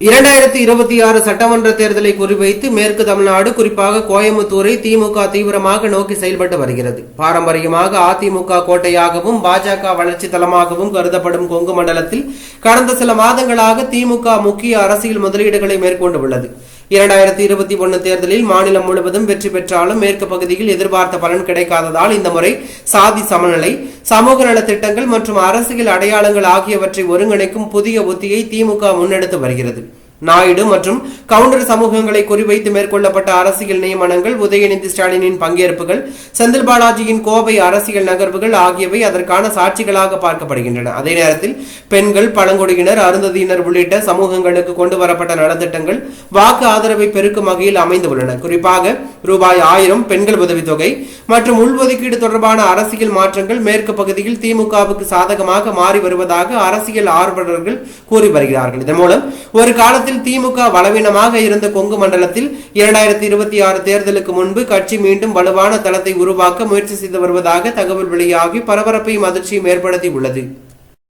இரண்டாயிரத்தி இருபத்தி ஆறு சட்டமன்ற தேர்தலை குறிவைத்து மேற்கு தமிழ்நாடு குறிப்பாக கோயம்புத்தூரை திமுக தீவிரமாக நோக்கி செயல்பட்டு வருகிறது. பாரம்பரியமாக அதிமுக கோட்டையாகவும் பாஜக வளர்ச்சி தளமாகவும் கருதப்படும் கொங்கு மண்டலத்தில் கடந்த சில மாதங்களாக திமுக முக்கிய அரசியல் முதலீடுகளை மேற்கொண்டு உள்ளது. இரண்டாயிரத்தி இருபத்தி ஒன்னு தேர்தலில் மாநிலம் முழுவதும் வெற்றி பெற்றாலும் மேற்கு பகுதியில் எதிர்பார்த்த பலன் கிடைக்காததால் இந்த முறை சாதி சமநிலை சமூக நலத்திட்டங்கள் மற்றும் அரசியல் அடையாளங்கள் ஆகியவற்றை ஒருங்கிணைக்கும் புதிய உத்தியை திமுக முன்னெடுத்து வருகிறது. நாயுடு மற்றும் கவுண்டர் சமூகங்களை குறிவைத்து மேற்கொள்ளப்பட்ட அரசியல் நியமனங்கள் உதயநிதி ஸ்டாலினின் பங்கேற்புகள் செந்தில் பாலாஜியின் கோவை அரசியல் நகர்வுகள் ஆகியவை அதற்கான சாட்சிகளாக பார்க்கப்படுகின்றன. அதே நேரத்தில் பெண்கள் பழங்குடியினர் அருந்ததியினர் உள்ளிட்ட சமூகங்களுக்கு கொண்டு வரப்பட்ட நலத்திட்டங்கள் வாக்கு ஆதரவை பெருக்கும் வகையில் அமைந்துள்ளன குறிப்பாக ரூபாய் ஆயிரம் பெண்கள் உதவித்தொகை மற்றும் உள்ஒதுக்கீடு தொடர்பான அரசியல் மாற்றங்கள் மேற்கு பகுதியில் திமுகவுக்கு சாதகமாக மாறி வருவதாக அரசியல் ஆர்வலர்கள் கூறி வருகிறார்கள். இதன் மூலம் ஒரு காலத்தில் திமுக பலவீனமாக இருந்த கொங்கு மண்டலத்தில் இரண்டாயிரத்தி இருபத்தி ஆறு தேர்தலுக்கு முன்பு கட்சி மீண்டும் வலுவான தளத்தை உருவாக்க முயற்சி செய்து வருவதாக தகவல் வெளியாகி பரபரப்பையும் அதிர்ச்சியும் ஏற்படுத்தியுள்ளது.